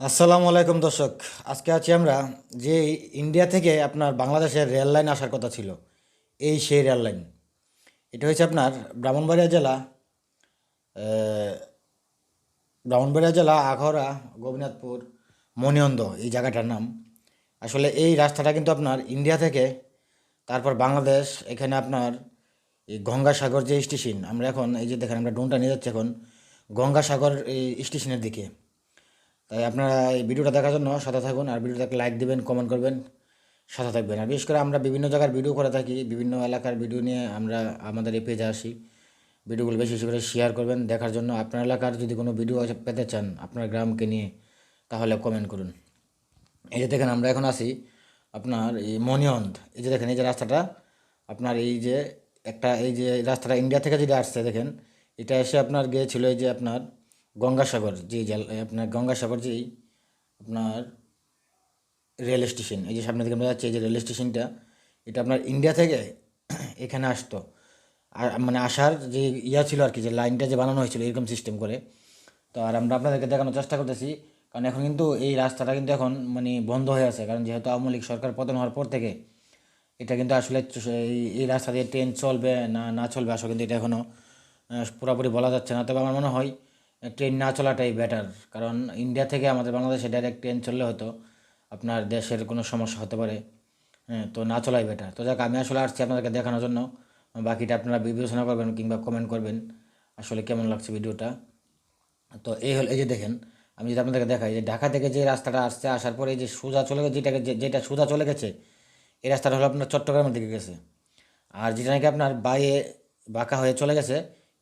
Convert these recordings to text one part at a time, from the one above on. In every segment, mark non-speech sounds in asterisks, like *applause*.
আসসালামু আলাইকুম দর্শক। আজকে আছি আমরা যে ইন্ডিয়া থেকে আপনার বাংলাদেশের রেল লাইন আসার কথা ছিল। এই সেই রেল লাইন। এটা হচ্ছে আপনার ব্রাহ্মণবাড়িয়া জেলা ব্রাহ্মণবাড়িয়া জেলা আখড়া গোপীনাথপুর মণিয়ন্দ এই জায়গাটার নাম। আসলে এই রাস্তাটা কিন্তু আপনার ইন্ডিয়া থেকে, তারপর বাংলাদেশ, এখানে আপনার এই গঙ্গাসাগর যে স্টেশন, আমরা এখন এই যে দেখেন আমরা ডোনটা নিয়ে যাচ্ছি এখন, গঙ্গাসাগর এই স্টেশনের দিকে। তাই আপনারা এই ভিডিওটা দেখার জন্য সাথে থাকুন আর ভিডিওটাকে লাইক দেবেন কমেন্ট করবেন, সাথে থাকবেন। আর বিশেষ করে আমরা বিভিন্ন জায়গার ভিডিও করে থাকি, বিভিন্ন এলাকার ভিডিও নিয়ে আমরা আমাদের এই পেজে আসি। ভিডিওগুলো বেশি বেশি করে শেয়ার করবেন, দেখার জন্য। আপনার এলাকার যদি কোনো ভিডিও পেতে চান আপনার গ্রামকে নিয়ে, তাহলে কমেন্ট করুন। এই যে দেখেন, আমরা এখন আছি আপনার এই মনিয়ন্দ। এই যে দেখেন, এই যে রাস্তাটা, আপনার এই যে একটা, এই যে রাস্তাটা ইন্ডিয়া থেকে যেটা আসছে, দেখেন, এটা এসে আপনার গিয়েছিল এই যে আপনার গঙ্গাসাগর যে আপনার গঙ্গাসাগর যেই আপনার রেল স্টেশন, এই যে সামনে দিকে আমরা যাচ্ছি, এই যে রেল স্টেশনটা, এটা আপনার ইন্ডিয়া থেকে *clears throat* এখানে আসতো। আর মানে আসার যে ইয়া ছিল আর কি, যে লাইনটা যে বানানো হয়েছিল, এরকম সিস্টেম করে। তো আর আমরা আপনাদেরকে দেখানোর চেষ্টা করতেছি, কারণ এখন কিন্তু এই রাস্তাটা কিন্তু এখন মানে বন্ধ হয়ে আছে, কারণ যেহেতু আওয়ামী লীগ সরকার পতন হওয়ার পর থেকে এটা কিন্তু আসলে এই এই রাস্তা দিয়ে ট্রেন চলবে না না চলবে, আসলে কিন্তু এটা এখনও পুরোপুরি বলা যাচ্ছে না। তবে আমার মনে হয় ট্রেন না চলাটাই বেটার কারণ ইন্ডিয়া থেকে আমাদের বাংলাদেশে ডাইরেক্ট ট্রেন চললে হয়তো আপনার দেশের কোনো সমস্যা হতে পারে। হ্যাঁ তো না চলাই বেটার তো যাক, আমি আসলে আসছি আপনাদেরকে দেখানোর জন্য। বাকিটা আপনারা বিবেচনা করবেন কিংবা কমেন্ট করবেন। আসলে কেমন লাগছে ভিডিওটা তো এই হল, এই যে দেখেন, আমি যদি আপনাদেরকে দেখাই, যে ঢাকা থেকে যে রাস্তাটা আসছে, আসার পরে এই যে সোজা চলে গেছে, যেটাকে যেটা সোজা চলে গেছে, এই রাস্তাটা হলো আপনার চট্টগ্রামের দিকে গেছে। আর যেটা নাকি আপনার বাইরে বাঁকা হয়ে চলে গেছে,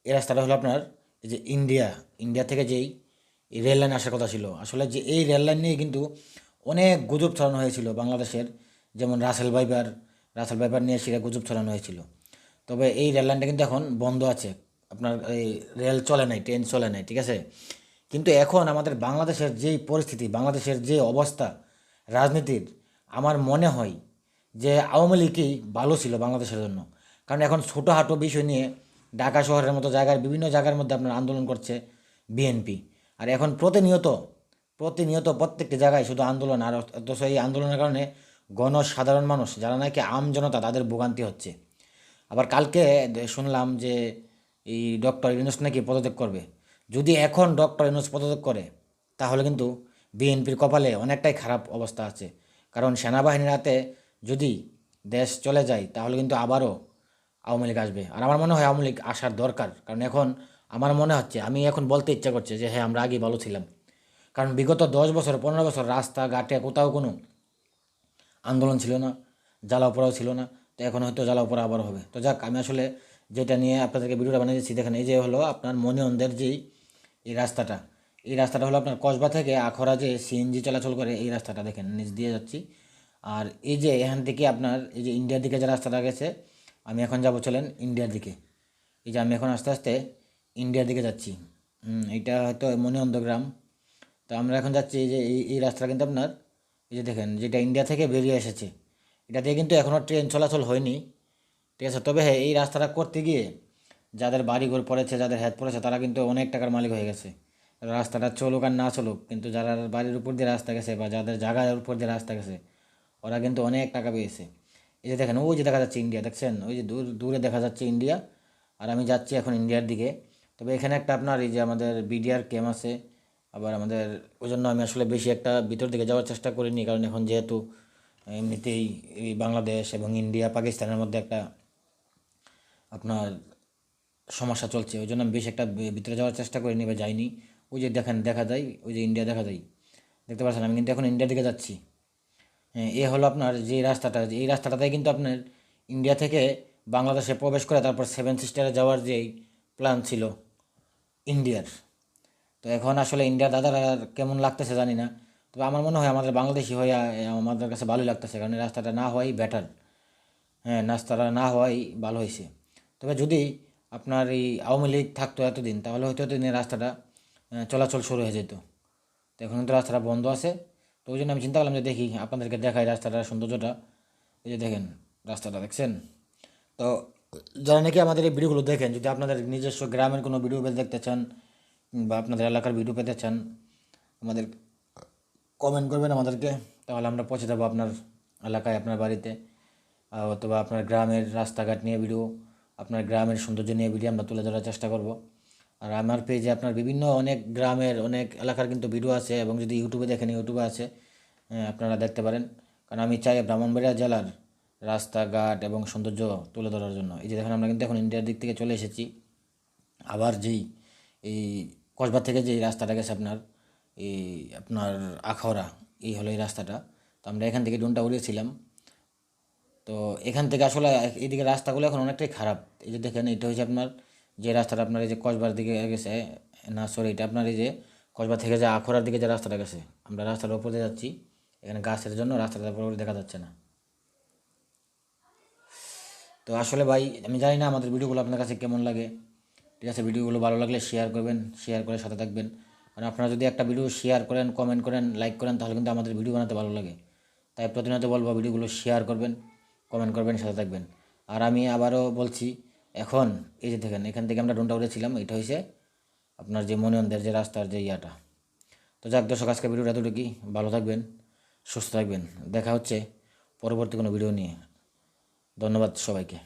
এই রাস্তাটা হলো আপনার এই যে ইন্ডিয়া ইন্ডিয়া থেকে যেই রেল লাইন আসার কথা ছিল, আসলে যে এই রেল লাইন নিয়ে কিন্তু অনেক গুজব ছড়ানো হয়েছিল বাংলাদেশের। যেমন রাসেল ভাইবার রাসেল ভাইবার নিয়ে সেটা গুজব ছড়ানো হয়েছিল। তবে এই রেল লাইনটা কিন্তু এখন বন্ধ আছে। আপনার এই রেল চলে নাই ট্রেন চলে নাই, ঠিক আছে? কিন্তু এখন আমাদের বাংলাদেশের যেই পরিস্থিতি, বাংলাদেশের যে অবস্থা, রাজনীতির, আমার মনে হয় যে আওয়ামী লীগই ভালো ছিল বাংলাদেশের জন্য। কারণ এখন ছোটোখাটো বিষয় নিয়ে ঢাকা শহরের মতো জায়গার বিভিন্ন জায়গার মধ্যে আপনার আন্দোলন করছে বিএনপি। আর এখন প্রতিনিয়ত প্রতিনিয়ত প্রত্যেকটি জায়গায় শুধু আন্দোলন আর অথচ এই আন্দোলনের কারণে গণসাধারণ মানুষ, যারা নাকি আম জনতা, তাদের ভোগান্তি হচ্ছে। আবার কালকে শুনলাম যে এই ডক্টর ইউনুস নাকি পদত্যাগ করবে। যদি এখন ডক্টর ইউনুস পদত্যাগ করে, তাহলে কিন্তু বিএনপির কপালে অনেকটাই খারাপ অবস্থা আছে। কারণ সেনাবাহিনীর হাতে যদি দেশ চলে যায়, তাহলে কিন্তু আবারও আওয়ামী লীগ আসবে। আর আমার মনে হয় আওয়ামী লীগ আসার দরকার। কারণ এখন আমার মনে হচ্ছে, আমি এখন বলতে ইচ্ছা করছে যে হ্যাঁ আমরা আগে ভালো ছিলাম। কারণ বিগত দশ বছর, পনেরো বছর রাস্তাঘাটে কোথাও কোনো আন্দোলন ছিল না জ্বালাও পোড়াও ছিল না। তো এখন হয়তো জ্বালাও পোড়া আবার হবে। তো যাক, আমি আসলে যেটা নিয়ে আপনাদেরকে ভিডিওটা বানিয়েছি দেখেন, এই যে হলো আপনার মনিয়ন্দের যেই, এই রাস্তাটা। এই রাস্তাটা হলো আপনার কসবা থেকে আখড়া যে সিএনজি চলাচল করে, এই রাস্তাটা দেখেন, নিচ দিয়ে যাচ্ছি। আর এই যে এখান থেকে আপনার, এই যে ইন্ডিয়ার দিকে যে রাস্তাটা গেছে আমি এখন যাব চলেন ইন্ডিয়ার দিকে। এই যে আমি এখন আস্তে আস্তে ইন্ডিয়ার দিকে যাচ্ছি। এইটা হয়তো মনিয়ন্দ গ্রাম তো আমরা এখন যাচ্ছি এই যে এই এই রাস্তাটা কিন্তু আপনার, এই যে দেখেন যেটা ইন্ডিয়া থেকে বেরিয়ে এসেছে। এটা দিয়ে কিন্তু এখনও ট্রেন চলাচল হয়নি। ঠিক আছে, তবে হ্যাঁ এই রাস্তাটা করতে গিয়ে যাদের বাড়ি ঘর পড়েছে, যাদের হেড পড়েছে তারা কিন্তু অনেক টাকার মালিক হয়ে গেছে। রাস্তাটা চলুক আর না চলুক, কিন্তু যারা বাড়ির উপর দিয়ে রাস্তা গেছে বা যাদের জায়গার উপর দিয়ে রাস্তা গেছে, ওরা কিন্তু অনেক টাকা পেয়েছে। এই যে দেখেন, ওই যে দেখা যাচ্ছে ইন্ডিয়া দেখছেন? ওই যে দূর, দূরে দেখা যাচ্ছে ইন্ডিয়া আর আমি যাচ্ছি এখন ইন্ডিয়ার দিকে। তবে এখানে একটা আপনার এই যে আমাদের বিডিআর ক্যাম্প আছে, আবার আমাদের, ওই জন্য আমি আসলে বেশি একটা ভিতর দিকে যাওয়ার চেষ্টা করিনি, কারণ এখন যেহেতু এমনিতেই এই বাংলাদেশ এবং ইন্ডিয়া পাকিস্তানের মধ্যে একটা আপনার সমস্যা চলছে। ওই জন্য আমি বেশি একটা ভিতরে যাওয়ার চেষ্টা করিনি বা যাইনি। ওই যে দেখেন, দেখা যায়, ওই যে ইন্ডিয়া দেখা যায়। দেখতে পাচ্ছেন, আমি কিন্তু এখন ইন্ডিয়ার দিকে যাচ্ছি। এ হলো আপনার যে রাস্তাটা এই রাস্তাটাতে কিন্তু আপনার ইন্ডিয়া থেকে বাংলাদেশে প্রবেশ করে তারপর সেভেন সিস্টারে যাওয়ার যে প্ল্যান ছিল ইন্ডিয়ার তো এখন আসলে ইন্ডিয়ার দাদারা কেমন লাগতেছে জানি না। তবে আমার মনে হয় আমাদের বাংলাদেশি হয়ে আমাদের কাছে ভালোই লাগতেছে, কারণ রাস্তাটা না হওয়াই বেটার হ্যাঁ রাস্তাটা না হওয়াই ভালো হয়েছে তবে যদি আপনার এই আওয়ামী লীগ থাকতো এতদিন, তাহলে হয়তো এতদিন রাস্তাটা চলাচল শুরু হয়ে যেত। তো এখন তো রাস্তাটা বন্ধ আছে। তো ওই জন্য আমি চিন্তা করলাম যে দেখি আপনাদেরকে দেখাই রাস্তাটার সৌন্দর্যটা। এই যে দেখেন রাস্তাটা, দেখছেন? তো যারা নাকি আমাদের এই ভিডিওগুলো দেখেন, যদি আপনাদের নিজস্ব গ্রামের কোনো ভিডিও দেখতে চান বা আপনাদের এলাকার ভিডিও পেতে চান, আমাদের কমেন্ট করবেন আমাদেরকে, তাহলে আমরা পৌঁছে যাব আপনার এলাকায়, আপনার বাড়িতে অথবা আপনার গ্রামের রাস্তাঘাট নিয়ে ভিডিও, আপনার গ্রামের সৌন্দর্য নিয়ে ভিডিও আমরা তুলে ধরার চেষ্টা করব। আর আমার পেজে আপনার বিভিন্ন অনেক গ্রামের, অনেক এলাকার কিন্তু ভিডিও আছে এবং যদি ইউটিউবে দেখেন ইউটিউবে আছে আপনারা দেখতে পারেন। কারণ আমি চাই ব্রাহ্মণবাড়িয়া জেলার রাস্তাঘাট এবং সৌন্দর্য তুলে ধরার জন্য। এই যে দেখেন, আমরা কিন্তু এখন ইন্ডিয়ার দিক থেকে চলে এসেছি। আবার যেই, এই কসবা থেকে যে রাস্তাটা গেছে আপনার, এই আপনার আখাউড়া, এই হলো এই রাস্তাটা। তো আমরা এখান থেকে ডোনটা উড়িয়েছিলাম। তো এখান থেকে আসলে এইদিকে রাস্তাগুলো এখন অনেকটাই খারাপ। এই যে দেখেন, এটা হচ্ছে আপনার যে রাস্তাটা আপনার এই যে কসবার দিকে গেছে, না সরি এটা আপনার এই যে কসবা থেকে যে আখড়ার দিকে যে রাস্তাটা গেছে, আমরা রাস্তার উপর দিয়ে যাচ্ছি, এখানে গাছের জন্য রাস্তাটা পুরোপুরি দেখা যাচ্ছে না। তো আসলে ভাই, আমি জানি না আমাদের ভিডিওগুলো আপনার কাছে কেমন লাগে। ঠিক আছে, ভিডিওগুলো ভালো লাগলে শেয়ার করবেন শেয়ার করে সাথে থাকবেন। কারণ আপনারা যদি একটা ভিডিও শেয়ার করেন কমেন্ট করেন লাইক করেন, তাহলে কিন্তু আমাদের ভিডিও বানাতে ভালো লাগে। তাই প্রতিনিয়ত বলব, ভিডিওগুলো শেয়ার করবেন কমেন্ট করবেন, সাথে থাকবেন। আর আমি আবারও বলছি এখন, এই যে দেখেন, এখান থেকে আমরা ডোনটা উঠেছিলাম এটা হয়েছে আপনার যে মনিয়নদের যে রাস্তার যে ইয়াটা। তো যাক, দর্শক আজকে ভিডিওটা এতটুকুই। ভালো থাকবেন, সুস্থ থাকবেন। দেখা হচ্ছে পরবর্তী কোনো ভিডিও নিয়ে। ধন্যবাদ সবাইকে।